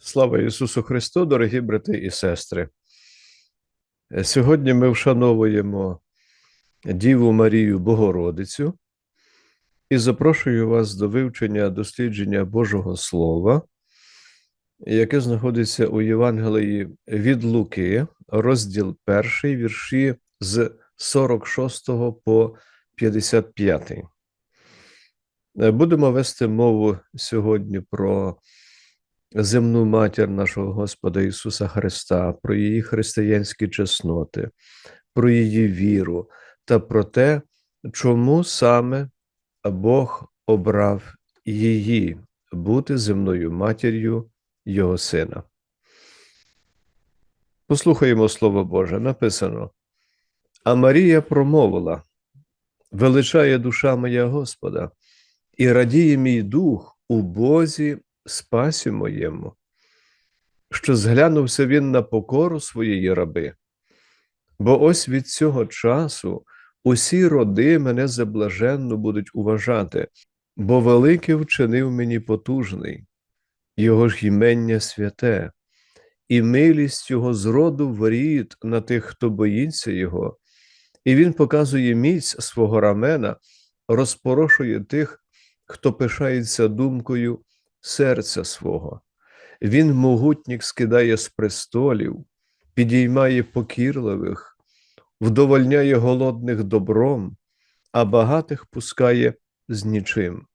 Слава Ісусу Христу, дорогі брати і сестри. Е, Сьогодні ми вшановуємо Діву Марію Богородицю і запрошую вас до вивчення дослідження Божого Слова, яке знаходиться у Євангелії від Луки, розділ 1, вірші з 46 по 55. Е, Будемо вести мову сьогодні про земну матір нашого Господа Ісуса Христа, про її християнські чесноти, про її віру та про те, чому саме Бог обрав її бути земною матір'ю Його Сина. Послухаємо Слово Боже, написано: А Марія промовила: величає душа моя Господа, і радіє мій дух у Бозі спасі моєму, що зглянувся він на покору своєї раби. Бо ось від цього часу усі роди мене за блаженну будуть уважати, бо велике вчинив мені потужний, його ж імення святе, і милість його з роду воріт на тих, хто боїться його, і він показує міць свого рамена, розпорошує тих, хто пишається думкою серця свого. Він могутнік скидає з престолів, підіймає покірливих, вдовольняє голодних добром, а багатих пускає з нічим.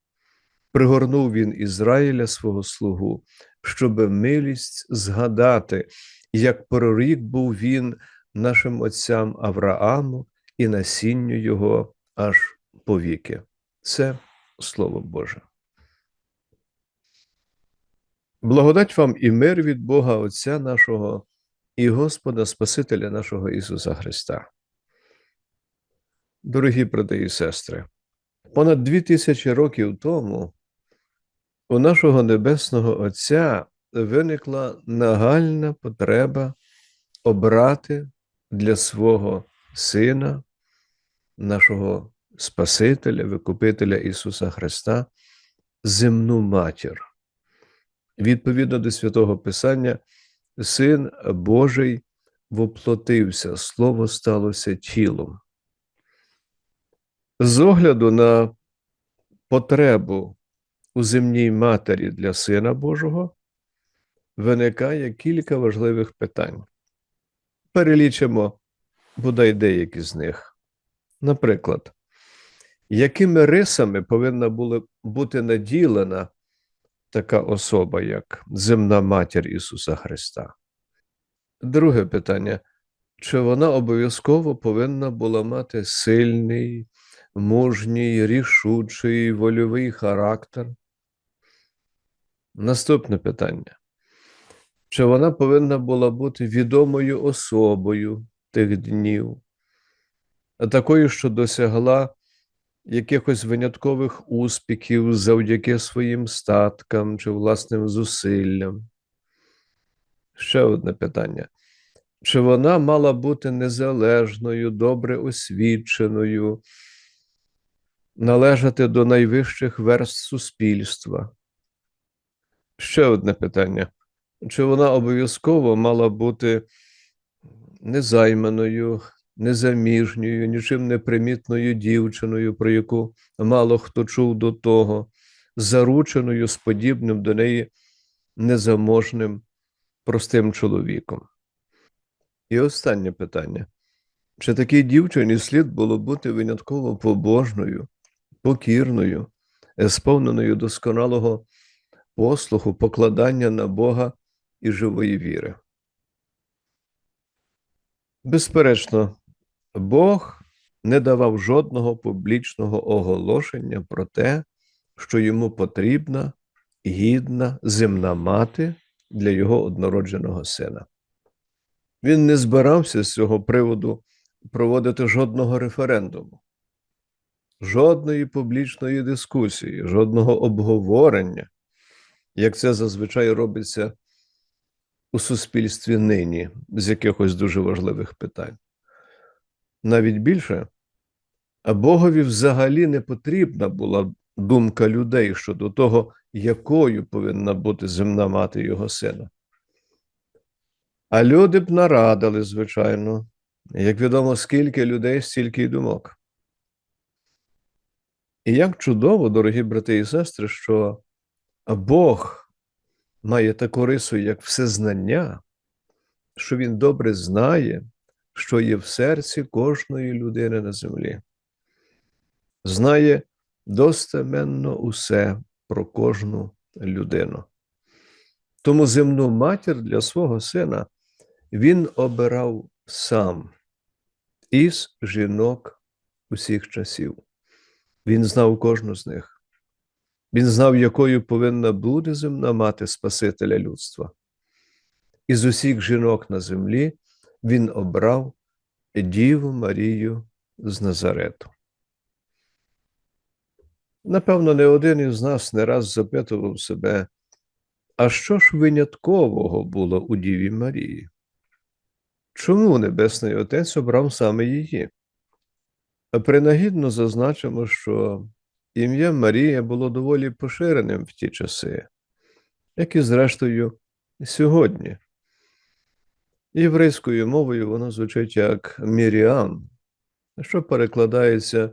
Пригорнув він Ізраїля свого слугу, щоб милість згадати, як прорік був він нашим отцям Аврааму і насінню його аж повіки. Це Слово Боже. Благодать вам і мир від Бога Отця нашого і Господа Спасителя нашого Ісуса Христа. Дорогі брати і сестри, понад дві тисячі років тому у нашого Небесного Отця виникла нагальна потреба обрати для свого Сина, нашого Спасителя, Викупителя Ісуса Христа, земну матір. Відповідно до святого Писання, Син Божий воплотився, Слово сталося тілом. З огляду на потребу у земній матері для Сина Божого виникає кілька важливих питань. Перелічимо бодай деякі з них. Наприклад, якими рисами повинна була бути наділена така особа, як земна матір Ісуса Христа? Друге питання: чи вона обов'язково повинна була мати сильний, мужній, рішучий, вольовий характер? Наступне питання. Чи вона повинна була бути відомою особою тих днів, такою, що досягла якихось виняткових успіхів завдяки своїм статкам чи власним зусиллям? Ще одне питання. Чи вона мала бути незалежною, добре освіченою, належати до найвищих верст суспільства? Ще одне питання. Чи вона обов'язково мала бути незайманою, незаміжньою, нічим не примітною дівчиною, про яку мало хто чув до того, зарученою з подібним до неї незаможним простим чоловіком? І останнє питання: чи такій дівчині слід було бути винятково побожною, покірною, сповненою досконалого послуху, покладання на Бога і живої віри? Безперечно, Бог не давав жодного публічного оголошення про те, що йому потрібна гідна земна мати для його однородженого сина. Він не збирався з цього приводу проводити жодного референдуму, жодної публічної дискусії, жодного обговорення, як це зазвичай робиться у суспільстві нині з якихось дуже важливих питань. Навіть більше, Богові взагалі не потрібна була думка людей щодо того, якою повинна бути земна мати його сина. А люди б нарадили, звичайно. Як відомо, скільки людей, стільки й думок. І як чудово, дорогі брати і сестри, що Бог має таку рису, як всезнання, що Він добре знає, що є в серці кожної людини на землі. Знає достеменно усе про кожну людину. Тому земну матір для свого сина він обирав сам із жінок усіх часів. Він знав кожну з них. Він знав, якою повинна бути земна мати Спасителя людства. Із усіх жінок на землі він обрав Діву Марію з Назарету. Напевно, не один із нас не раз запитував себе, а що ж виняткового було у Діві Марії? Чому Небесний Отець обрав саме її? Принагідно зазначимо, що ім'я Марія було доволі поширеним в ті часи, як і, зрештою, сьогодні. Єврейською мовою воно звучить як Міріам, що перекладається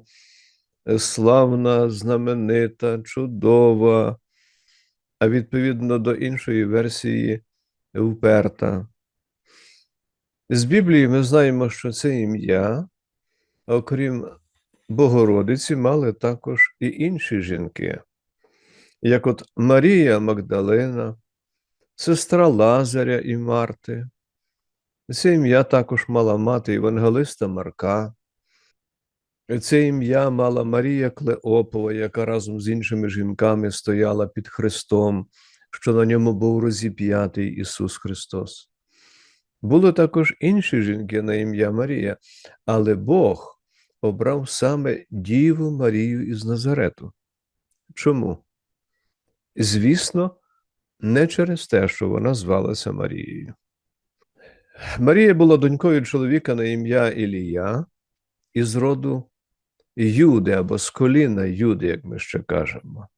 славна, знаменита, чудова, а відповідно до іншої версії вперта. З Біблії ми знаємо, що це ім'я, окрім Богородиці, мали також і інші жінки, як от Марія Магдалина, сестра Лазаря і Марти. Це ім'я також мала мати Євангелиста Марка. Це ім'я мала Марія Клеопова, яка разом з іншими жінками стояла під Христом, що на ньому був розіп'ятий Ісус Христос. Були також інші жінки на ім'я Марія, але Бог обрав саме Діву Марію із Назарету. Чому? Звісно, не через те, що вона звалася Марією. Марія була донькою чоловіка на ім'я Ілія із роду Юди або з коліна Юди, як ми ще кажемо.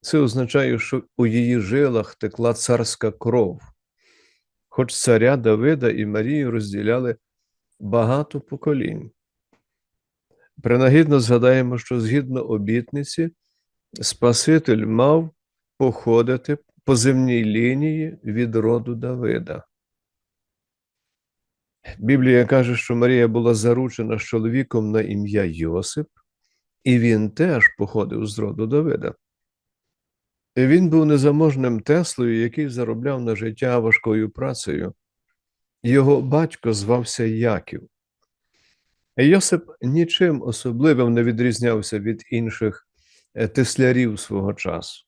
Це означає, що у її жилах текла царська кров, хоч царя Давида і Марію розділяли багато поколінь. Принагідно згадаємо, що згідно обітниці, Спаситель мав походити по земній лінії від роду Давида. Біблія каже, що Марія була заручена з чоловіком на ім'я Йосип, і він теж походив з роду Давида. Він був незаможним Теслою, який заробляв на життя важкою працею. Його батько звався Яків. Йосип нічим особливим не відрізнявся від інших е, теслярів свого часу.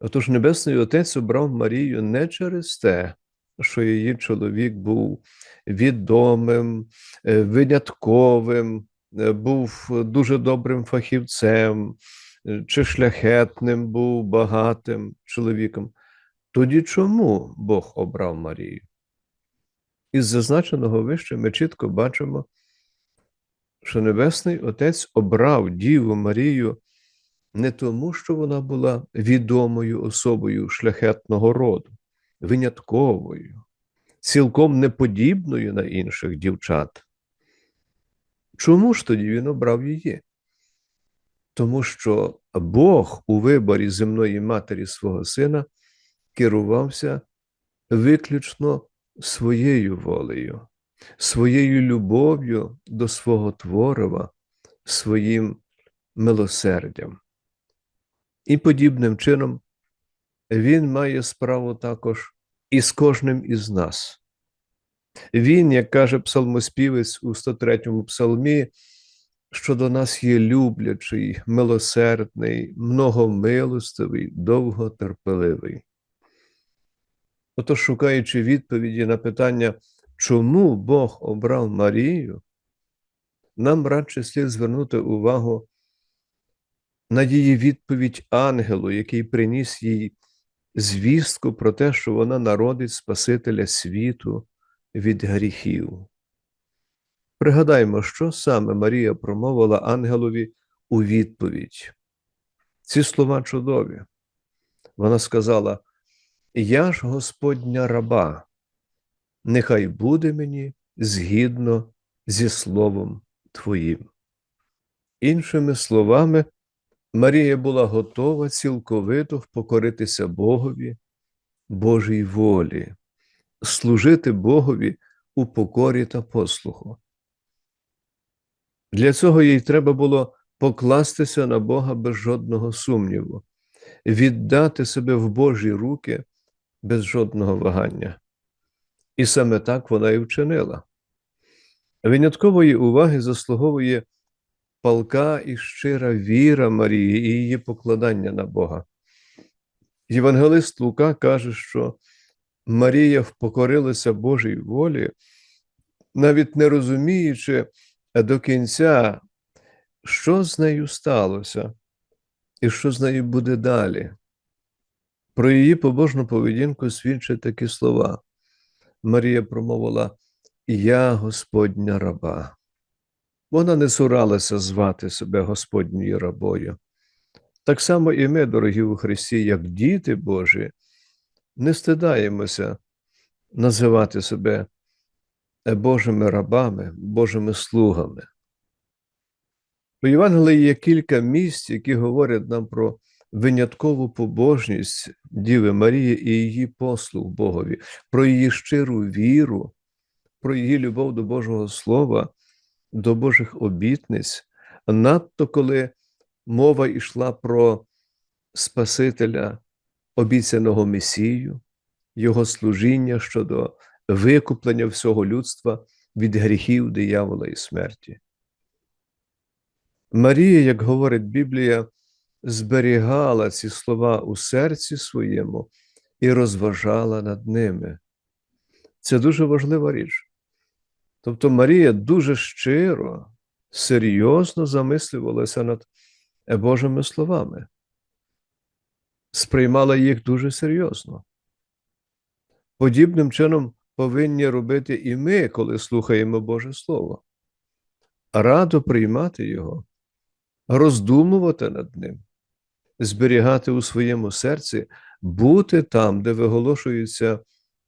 Отож Небесний Отець обрав Марію не через те, що її чоловік був відомим, е, винятковим, е, був дуже добрим фахівцем, чи шляхетним був багатим чоловіком. Тоді чому Бог обрав Марію? Із зазначеного вище ми чітко бачимо, що Небесний Отець обрав Діву Марію не тому, що вона була відомою особою шляхетного роду, винятковою, цілком неподібною на інших дівчат. Чому ж тоді він обрав її? Тому що Бог у виборі земної матері свого сина керувався виключно своєю волею, своєю любов'ю до свого творива, своїм милосердям. І подібним чином він має справу також і з кожним із нас. Він, як каже псалмоспівець у 103-му псалмі, що до нас є люблячий, милосердний, многомилостивий, довготерпеливий. Отож, шукаючи відповіді на питання, чому Бог обрав Марію, нам радше слід звернути увагу на її відповідь ангелу, який приніс їй звістку про те, що вона народить Спасителя світу від гріхів. Пригадаймо, що саме Марія промовила ангелові у відповідь. Ці слова чудові. Вона сказала: Я ж Господня раба, нехай буде мені згідно зі словом Твоїм. Іншими словами, Марія була готова цілковито покоритися Богові, Божій волі, служити Богові у покорі та послуху. Для цього їй треба було покластися на Бога без жодного сумніву, віддати себе в Божі руки без жодного вагання. І саме так вона і вчинила. Виняткової уваги заслуговує палка і щира віра Марії і її покладання на Бога. Євангелист Лука каже, що Марія впокорилася Божій волі, навіть не розуміючи до кінця, що з нею сталося, і що з нею буде далі. Про її побожну поведінку свідчать такі слова. Марія промовила: Я Господня раба. Вона не цуралася звати себе Господньою рабою. Так само і ми, дорогі у Христі, як діти Божі, не стидаємося називати себе Божими рабами, Божими слугами. У Євангелії є кілька місць, які говорять нам про виняткову побожність Діви Марії і її послуг Богові, про її щиру віру, про її любов до Божого Слова, до Божих обітниць, надто коли мова йшла про Спасителя, обіцяного Месію, Його служіння щодо викуплення всього людства від гріхів диявола і смерті. Марія, як говорить Біблія, зберігала ці слова у серці своєму і розважала над ними. Це дуже важлива річ. Тобто Марія дуже щиро, серйозно замислювалася над Божими словами, сприймала їх дуже серйозно. Подібним чином повинні робити і ми, коли слухаємо Боже Слово. Радо приймати Його, роздумувати над ним, зберігати у своєму серці, бути там, де виголошується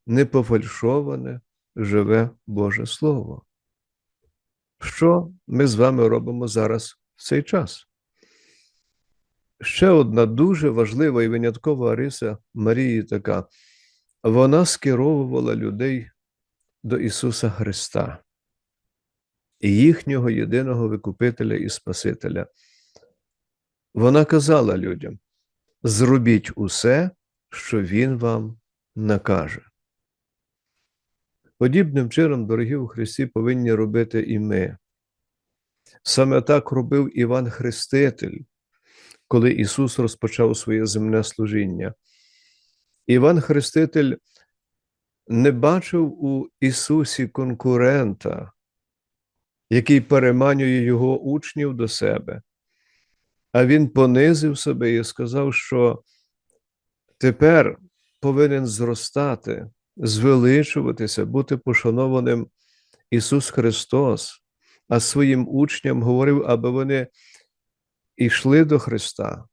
непофальшоване, живе Боже Слово. Що ми з вами робимо зараз в цей час? Ще одна дуже важлива і виняткова риса Марії така. Вона скеровувала людей до Ісуса Христа їхнього єдиного Викупителя і Спасителя. Вона казала людям: зробіть усе, що Він вам накаже. Подібним чином, дорогі у Христі, повинні робити і ми. Саме так робив Іван Хреститель, коли Ісус розпочав своє земне служіння. Іван Хреститель не бачив у Ісусі конкурента, який переманює його учнів до себе, а Він понизив себе і сказав, що тепер повинен зростати, звеличуватися, бути пошанованим Ісус Христос, а своїм учням говорив, аби вони йшли до Христа,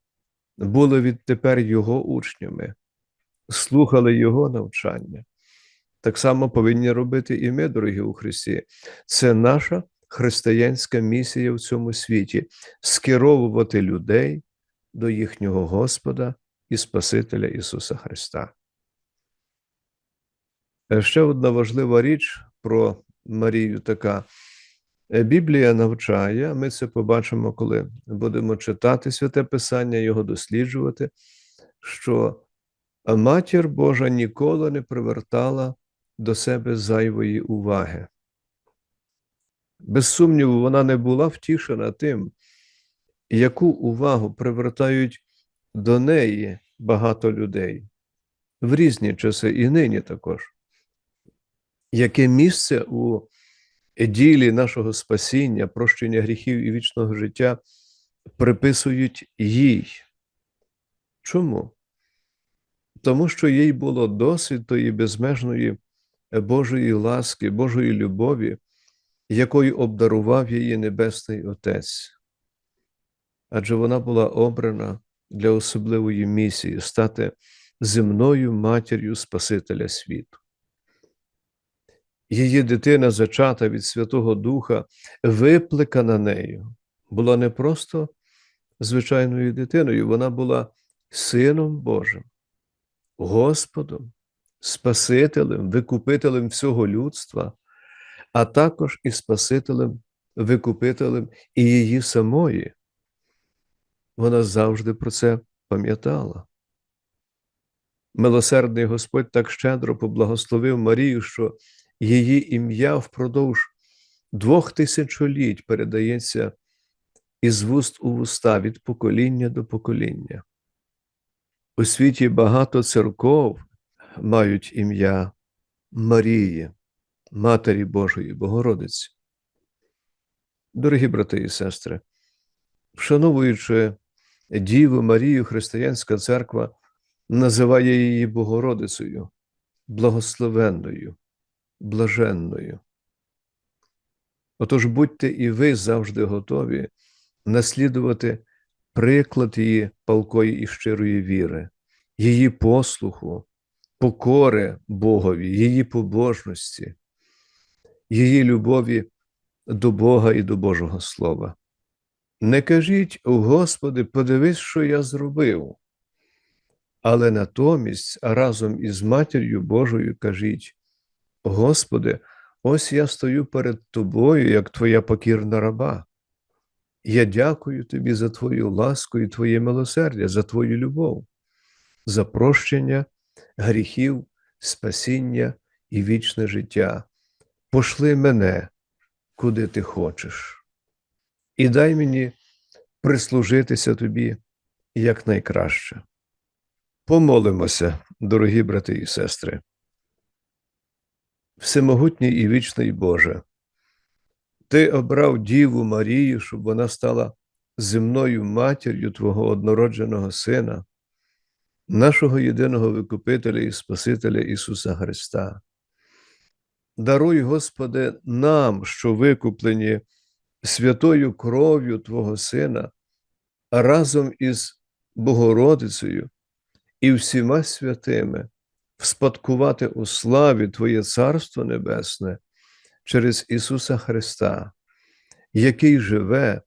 були відтепер Його учнями, слухали Його навчання. Так само повинні робити і ми, дорогі у Христі. Це наша християнська місія в цьому світі скеровувати людей до їхнього Господа і Спасителя Ісуса Христа. Е, ще одна важлива річ про Марію така. Е, Біблія навчає, ми це побачимо, коли будемо читати святе Писання, його досліджувати, що Матір Божа ніколи не привертала до себе зайвої уваги. Без сумніву, вона не була втішена тим, яку увагу привертають до неї багато людей в різні часи і нині також. Яке місце у ділі нашого спасіння, прощення гріхів і вічного життя приписують їй? Чому? Тому що їй було досвід тої безмежної Божої ласки, Божої любові, якою обдарував її Небесний Отець. Адже вона була обрана для особливої місії стати земною матір'ю Спасителя світу. Її дитина, зачата від Святого Духа, випликана нею, була не просто звичайною дитиною, вона була Сином Божим, Господом, Спасителем, Викупителем всього людства, а також і Спасителем, Викупителем і її самої. Вона завжди про це пам'ятала. Милосердний Господь так щедро поблагословив Марію, що її ім'я впродовж двох тисячоліть передається із вуст у вуста від покоління до покоління. У світі багато церков мають ім'я Марії, Матері Божої Богородиці. Дорогі брати і сестри, вшановуючи Діву Марію, Християнська церква називає її Богородицею, благословенною, блаженною. Отож будьте і ви завжди готові наслідувати приклад її палкої і щирої віри, її послуху, покори Богові, її побожності, її любові до Бога і до Божого Слова. Не кажіть, Господи, подивись, що я зробив. Але натомість разом із Матір'ю Божою кажіть: Господи, ось я стою перед Тобою, як Твоя покірна раба. Я дякую Тобі за Твою ласку і Твоє милосердя, за Твою любов, за прощення гріхів, спасіння і вічне життя. Пошли мене, куди ти хочеш, і дай мені прислужитися тобі якнайкраще. Помолимося, дорогі брати і сестри. Всемогутній і вічний Боже, Ти обрав Діву Марію, щоб вона стала земною матір'ю Твого однородженого Сина, нашого єдиного Викупителя і Спасителя Ісуса Христа. Даруй, Господи, нам, що викуплені святою кров'ю Твого Сина, разом із Богородицею і всіма святими вспадкувати у славі Твоє Царство Небесне через Ісуса Христа, який живе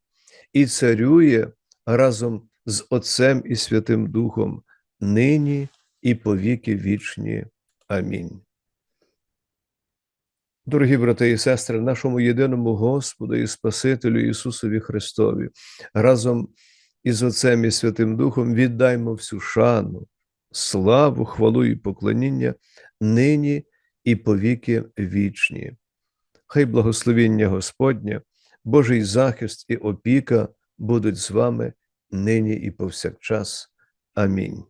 і царює разом з Отцем і Святим Духом, нині і повіки вічні. Амінь. Дорогі брати і сестри, нашому єдиному Господу і Спасителю Ісусові Христові, разом із Отцем і Святим Духом віддаймо всю шану, славу, хвалу і поклоніння нині і повіки вічні. Хай благословіння Господнє, Божий захист і опіка будуть з вами нині і повсякчас. Амінь.